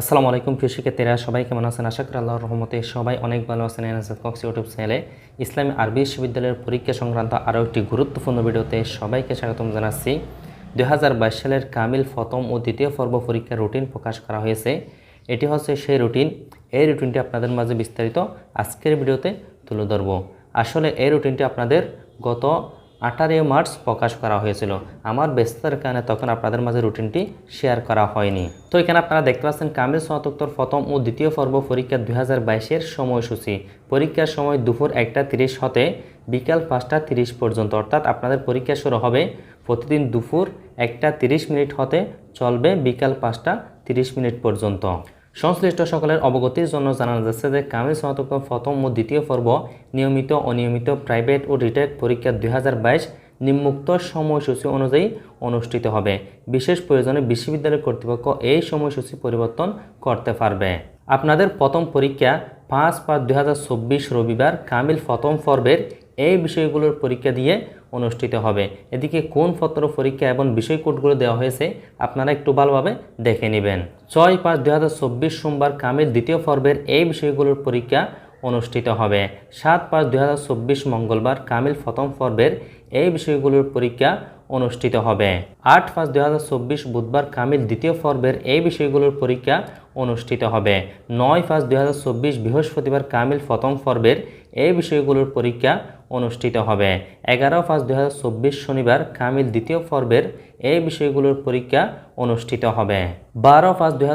আসসালামু আলাইকুম, প্রিয় শিক্ষার্থীরা, সবাই কেমন আছেন? আশা করি আল্লাহর রহমতে সবাই অনেক ভালো আছেন এনএসএফ কক্স ইউটিউব চ্যানেলে। ইসলামী আরবি বিশ্ববিদ্যালয়ের পরীক্ষা সংক্রান্ত আরও একটি গুরুত্বপূর্ণ ভিডিওতে সবাইকে স্বাগতম জানাচ্ছি। দু হাজার বাইশ সালের কামিল প্রথম ও দ্বিতীয় পর্ব পরীক্ষার রুটিন প্রকাশ করা হয়েছে। এটি হচ্ছে সেই রুটিন। এই রুটিনটি আপনাদের মাঝে বিস্তারিত আজকের ভিডিওতে তুলে ধরব। আসলে এই রুটিনটি আপনাদের গত আঠারোই মার্চ প্রকাশ করা হয়েছিল। আমার ব্যস্ততার কারণে তখন আপনাদের মাঝে রুটিনটি শেয়ার করা হয়নি। তো এখানে আপনারা দেখতে পাচ্ছেন কামিল স্নাতকোত্তর প্রথম ও দ্বিতীয় পর্ব পরীক্ষা দুই হাজার বাইশের সময়সূচি। পরীক্ষার সময় দুপুর একটা তিরিশ হতে বিকাল পাঁচটা তিরিশ পর্যন্ত, অর্থাৎ আপনাদের পরীক্ষা শুরু হবে প্রতিদিন দুপুর একটা তিরিশ মিনিট হতে চলবে বিকাল পাঁচটা তিরিশ মিনিট পর্যন্ত। সংশ্লিষ্ট সকলের অবগতির জন্য জানানো যাচ্ছে যে কামিল স্নাতক প্রথম ও দ্বিতীয় পর্ব নিয়মিত অনিয়মিত প্রাইভেট ও রিটেক পরীক্ষা দু হাজার বাইশ নিম্মুক্ত সময়সূচি অনুযায়ী অনুষ্ঠিত হবে। বিশেষ প্রয়োজনে বিশ্ববিদ্যালয় কর্তৃপক্ষ এই সময়সূচি পরিবর্তন করতে পারবে। আপনাদের প্রথম পরীক্ষা পাঁচ পাঁচ দুই রবিবার কামিল প্রথম পর্বের এই বিষয়গুলোর পরীক্ষা দিয়ে অনুষ্ঠিত হবে। এদিকে কোন পত্র পরীক্ষা এবং বিষয় কোডগুলো দেওয়া হয়েছে আপনারা একটু ভালোভাবে দেখে নেবেন। ছয় পাঁচ দুই সোমবার কামের দ্বিতীয় পর্বের এই বিষয়গুলোর পরীক্ষা অনুষ্ঠিত হবে। সাত পাঁচ দুই মঙ্গলবার কামিল প্রথম পর্বের এই বিষয়গুলোর পরীক্ষা অনুষ্ঠিত হবে। আট পাঁচ দুই বুধবার কামিল দ্বিতীয় পর্বের এই বিষয়গুলোর পরীক্ষা অনুষ্ঠিত হবে। নয় পাঁচ দুই বৃহস্পতিবার কামিল প্রথম পর্বের এই বিষয়গুলোর পরীক্ষা অনুষ্ঠিত হবে। এগারো পাঁচ দুই শনিবার কামিল দ্বিতীয় পর্বের এই বিষয়গুলোর পরীক্ষা অনুষ্ঠিত হবে। বারো পাঁচ দুই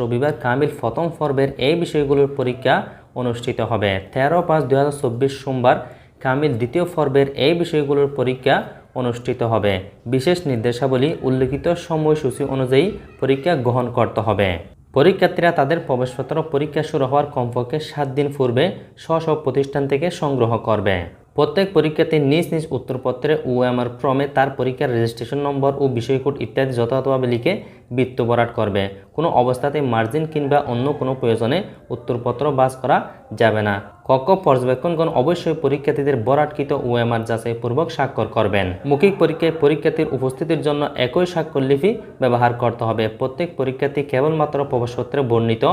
রবিবার কামিল প্রথম পর্বের এই বিষয়গুলোর পরীক্ষা অনুষ্ঠিত হবে। তেরো পাঁচ দুই সোমবার কামিল দ্বিতীয় পর্বের এই বিষয়গুলোর পরীক্ষা অনুষ্ঠিত হবে। বিশেষ নির্দেশাবলী উল্লেখিত সময়সূচি অনুযায়ী পরীক্ষা গ্রহণ করতে হবে। পরীক্ষার্থীরা তাদের প্রবেশপত্র পরীক্ষা শুরু হওয়ার কমপক্ষে সাত দিন পূর্বে স্ব প্রতিষ্ঠান থেকে সংগ্রহ করবে। প্রত্যেক পরীক্ষার্থী নিজ নিজ উত্তরপত্রে ওএমআর ক্রমে তার পরীক্ষার রেজিস্ট্রেশন নম্বর ও বিষয়কোড ইত্যাদি যথাযথভাবে লিখে বৃত্ত বরাট করবে। কোনো অবস্থাতে মার্জিন কিংবা অন্য কোনো প্রয়োজনে উত্তরপত্র বাস করা যাবে না। কক্ষ পর্যবেক্ষণগণ অবশ্যই পরীক্ষার্থীদের বরাটকৃত ওএমআর যাচাইপূর্বক স্বাক্ষর করবেন। মৌখিক পরীক্ষায় পরীক্ষার্থীর উপস্থিতির জন্য একই স্বাক্ষর লিপি ব্যবহার করতে হবে। প্রত্যেক পরীক্ষার্থী কেবলমাত্র প্রবেশপত্রে বর্ণিত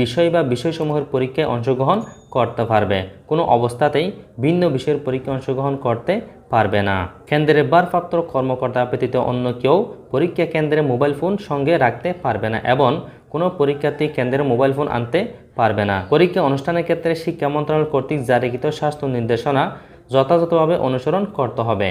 বিষয় বা বিষয়সমূহের পরীক্ষায় অংশগ্রহণ করতে পারবে। কোনো অবস্থাতেই ভিন্ন বিষয়ের পরীক্ষায় অংশগ্রহণ করতে পারবে না। কেন্দ্রের ভারপ্রাপ্ত কর্মকর্তা ব্যতীত অন্য কেউ পরীক্ষা কেন্দ্রে মোবাইল ফোন সঙ্গে রাখতে পারবে না এবং কোনো পরীক্ষার্থী কেন্দ্রে মোবাইল ফোন আনতে পারবে না। পরীক্ষা অনুষ্ঠানের ক্ষেত্রে শিক্ষা মন্ত্রণালয় কর্তৃক জারিকৃত স্বাস্থ্য নির্দেশনা যথাযথভাবে অনুসরণ করতে হবে।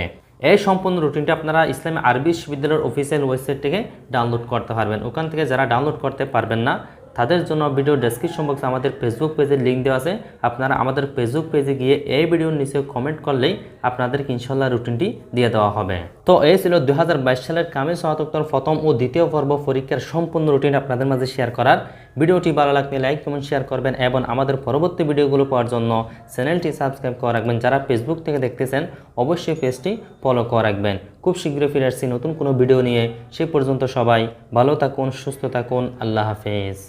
এই সম্পূর্ণ রুটিনটি আপনারা ইসলামী আরবি বিশ্ববিদ্যালয়ের অফিসিয়াল ওয়েবসাইট থেকে ডাউনলোড করতে পারবেন। ওখান থেকে যারা ডাউনলোড করতে পারবেন না তাদের জন্য ভিডিও ডেসক্রিপশন বক্সে আমাদের ফেসবুক পেজের লিঙ্ক দেওয়া আছে। আপনারা আমাদের ফেসবুক পেজে গিয়ে এই ভিডিওর নিচে কমেন্ট করলেই আপনাদেরকে ইনশাল্লাহ রুটিনটি দিয়ে দেওয়া হবে। তো এই ছিল দু হাজার বাইশ সালের কামিল সমাতোত্তর প্রথম ও দ্বিতীয় পর্ব পরীক্ষার সম্পূর্ণ রুটিন আপনাদের মাঝে শেয়ার করার। ভিডিওটি ভালো লাগলে লাইক কমেন্ট শেয়ার করবেন এবং আমাদের পরবর্তী ভিডিওগুলো পাওয়ার জন্য চ্যানেলটি সাবস্ক্রাইব করে রাখবেন। যারা ফেসবুক থেকে দেখতেছেন, অবশ্যই পেজটি ফলো করে রাখবেন। খুব শীঘ্রই ফিরে আসছি নতুন কোনো ভিডিও নিয়ে। সে পর্যন্ত সবাই ভালো থাকুন, সুস্থ থাকুন। আল্লাহ হাফেজ।